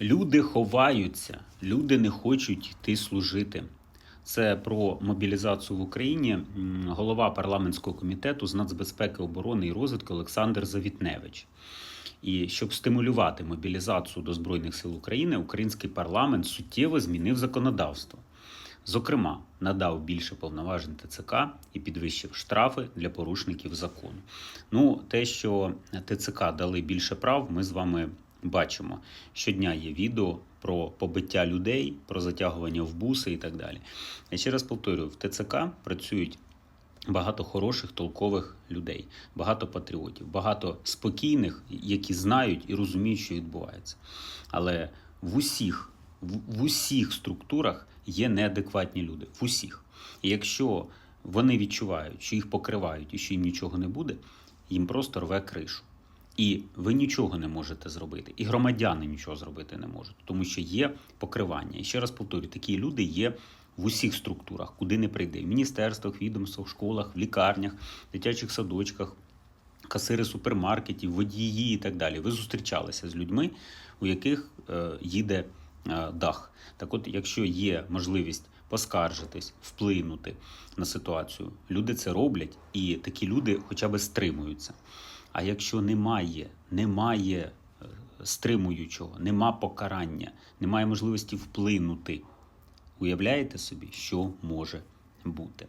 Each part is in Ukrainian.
Люди ховаються, люди не хочуть йти служити. Це про мобілізацію в Україні. Голова парламентського комітету з нацбезпеки, оборони і розвитку Олександр Завітневич. І щоб стимулювати мобілізацію до Збройних сил України, український парламент суттєво змінив законодавство. Зокрема, надав більше повноважень ТЦК і підвищив штрафи для порушників закону. Ну, те, що ТЦК дали більше прав, ми з вами бачимо. Щодня є відео про побиття людей, про затягування в буси і так далі. Я ще раз повторюю: в ТЦК працюють багато хороших, толкових людей, багато патріотів, багато спокійних, які знають і розуміють, що відбувається. Але в усіх, в, усіх структурах є неадекватні люди. В усіх. І якщо вони відчувають, що їх покривають і що їм нічого не буде, їм просто рве кришу. І ви нічого не можете зробити, і громадяни нічого зробити не можуть, тому що є покривання. І ще раз повторюю, такі люди є в усіх структурах, куди не прийде, в міністерствах, відомствах, школах, в лікарнях, дитячих садочках, касири супермаркетів, водії і так далі. Ви зустрічалися з людьми, у яких е, їде е, дах. Так от, якщо є можливість поскаржитись, вплинути на ситуацію, люди це роблять, і такі люди хоча б стримуються. А якщо немає, немає е, стримуючого, нема покарання, немає можливості вплинути, уявляєте собі, що може бути.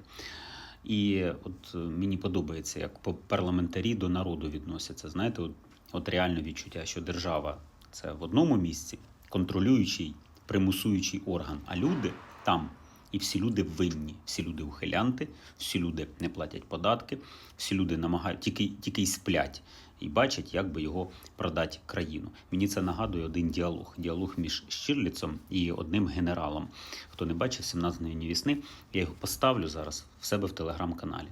І от е, мені подобається, як парламентарі до народу відносяться. Знаєте, от, от реально відчуття, що держава це в одному місці контролюючий, примусуючий орган, а люди там. І всі люди винні, всі люди ухилянти, всі люди не платять податки, всі люди намагають тільки, тільки й сплять і бачать, як би його продати країну. Мені це нагадує один діалог: діалог між Щирліцем і одним генералом. Хто не бачив 17 днів вісни, я його поставлю зараз в себе в телеграм-каналі.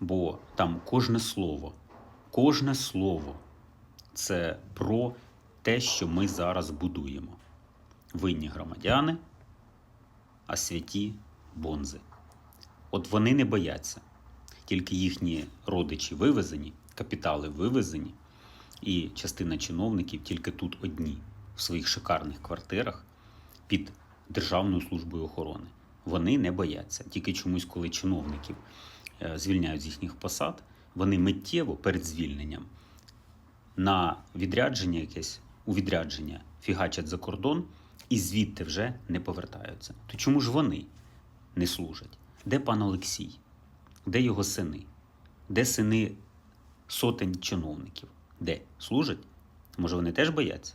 Бо там кожне слово, кожне слово це про те, що ми зараз будуємо. Винні громадяни, а святі бонзи. От вони не бояться, тільки їхні родичі вивезені, капітали вивезені, і частина чиновників тільки тут одні, в своїх шикарних квартирах під Державною службою охорони. Вони не бояться. Тільки чомусь, коли чиновників е, звільняють з їхніх посад, вони миттєво перед звільненням на відрядження якесь у відрядження фігачать за кордон і звідти вже не повертаються. То чому ж вони не служать? Де пан Олексій? Де його сини? Де сини сотень чиновників? Де служать? Може, вони теж бояться?